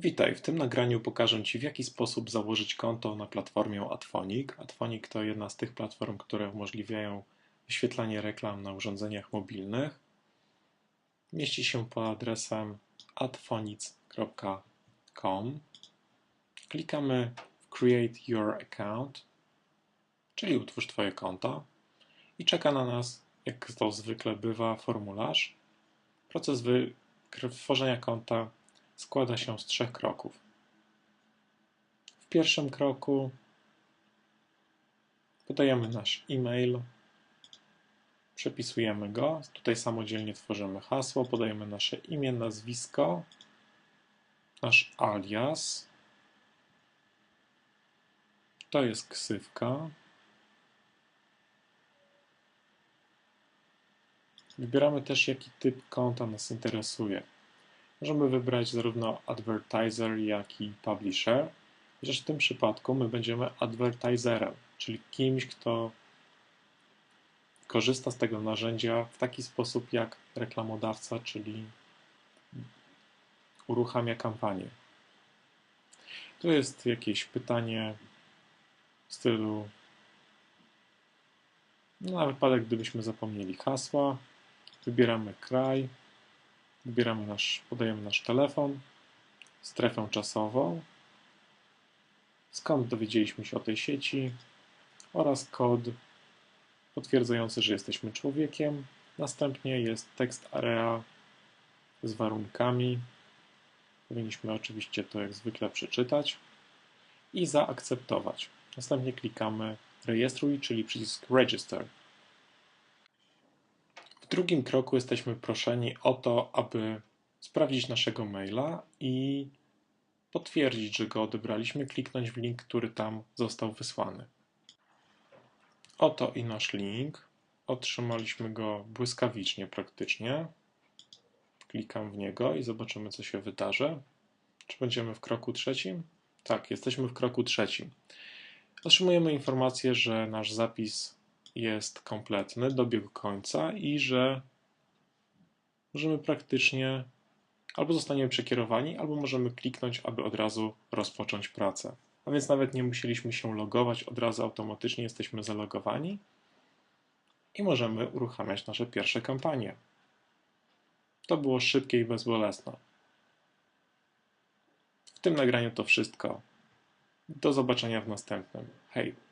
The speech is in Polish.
Witaj, w tym nagraniu pokażę Ci w jaki sposób założyć konto na platformie Adphonic. Adphonic to jedna z tych platform, które umożliwiają wyświetlanie reklam na urządzeniach mobilnych. Mieści się pod adresem adphonic.com. Klikamy w Create Your Account, czyli utwórz Twoje konto i czeka na nas, jak to zwykle bywa, formularz. Proces tworzenia konta składa się z trzech kroków. W pierwszym kroku podajemy nasz e-mail, przepisujemy go, tutaj samodzielnie tworzymy hasło, podajemy nasze imię, nazwisko, nasz alias, to jest ksywka, Wybieramy też, jaki typ konta nas interesuje. Możemy wybrać zarówno advertiser, jak i publisher, chociaż w tym przypadku my będziemy advertiserem, czyli kimś, kto korzysta z tego narzędzia w taki sposób jak reklamodawca, czyli uruchamia kampanię. Tu jest jakieś pytanie w stylu no, na wypadek, gdybyśmy zapomnieli hasła, wybieramy kraj, Wybieramy nasz, podajemy nasz telefon, strefę czasową, skąd dowiedzieliśmy się o tej sieci oraz kod potwierdzający, że jesteśmy człowiekiem. Następnie jest tekst area z warunkami. Powinniśmy oczywiście to jak zwykle przeczytać i zaakceptować. Następnie klikamy rejestruj, czyli przycisk register. W drugim kroku jesteśmy proszeni o to, aby sprawdzić naszego maila i potwierdzić, że go odebraliśmy, kliknąć w link, który tam został wysłany. Oto i nasz link. Otrzymaliśmy go błyskawicznie praktycznie. Klikam w niego i zobaczymy, co się wydarzy. Czy będziemy w kroku trzecim? Tak, jesteśmy w kroku trzecim. Otrzymujemy informację, że nasz zapis jest kompletny, dobiegł końca i że możemy praktycznie albo zostaniemy przekierowani, albo możemy kliknąć, aby od razu rozpocząć pracę. A więc nawet nie musieliśmy się logować, od razu automatycznie jesteśmy zalogowani i możemy uruchamiać nasze pierwsze kampanie. To było szybkie i bezbolesne. W tym nagraniu to wszystko. Do zobaczenia w następnym. Hej!